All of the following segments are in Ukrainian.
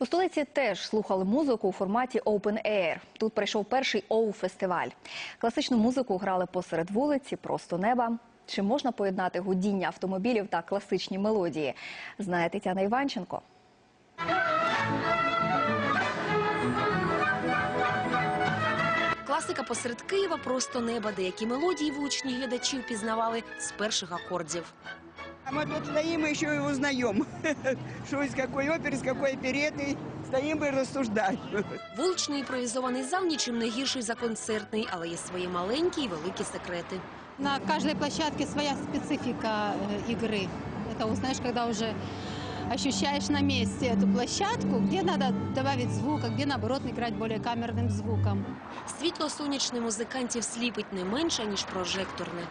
У столиці теж слухали музику у форматі Open Air. Тут прийшов перший оу-фестиваль. Класичну музику грали посеред вулиці, просто неба. Чи можна поєднати гудіння автомобілів та класичні мелодії? Знає Тетяна Іванченко. Класика посеред Києва просто неба, деякі мелодії вуличні глядачі впізнавали з перших акордів. А мы тут стоим и еще и узнаем, что из какой оперы, из какой опереты. Стоим и рассуждаем. Вуличний імпровізований зал нічим не гірший за концертний, але є свої маленькі і великі секрети. На каждой площадке своя специфика э, игры. Это узнаешь, когда уже ощущаешь на месте эту площадку, где надо добавить звук, а где наоборот играть более камерным звуком. Світло сонячне музикантів сліпить не менше, ніж прожекторне.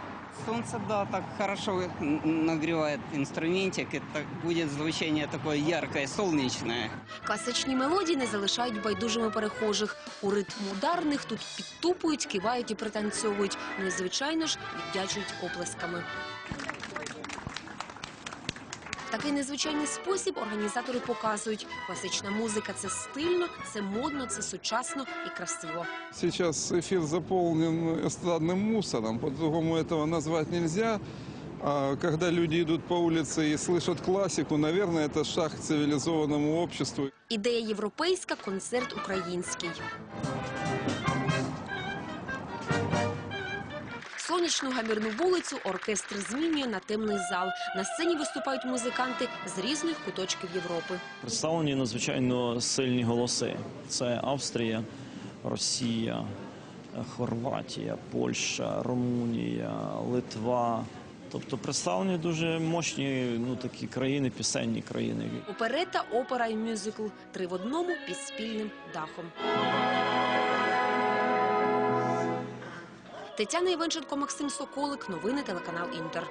Солнце, да, так хорошо нагревает инструментик. так будет звучание такое яркое, солнечное. Класичні мелодії не залишають байдужими перехожих. У ритм ударних тут підтупують, кивають і пританцьовують. Ну і звичайно ж віддячують оплесками. В такий незвичайний спосіб організатори показують, класична музика це стильно, це модно, це сучасно і красиво. Сейчас эфир заполнен эстрадным мусором, по-другому этого назвать нельзя. А Когда люди идут по улице и слышат классику, наверное, это шаг к цивилизованному обществу. Ідея європейська, концерт український. Сонячну гамірну вулицю оркестр змінює на темний зал. На сцені виступають музиканти з різних куточків Європи. Представлені надзвичайно сильні голоси. Це Австрія, Росія, Хорватія, Польща, Румунія, Литва. Тобто представлені дуже мощні ну, такі країни, пісенні країни. Оперета, опера і мюзикл три в одному під спільним дахом. Тетяна Іванченко, Максим Соколик. Новини телеканал Інтер.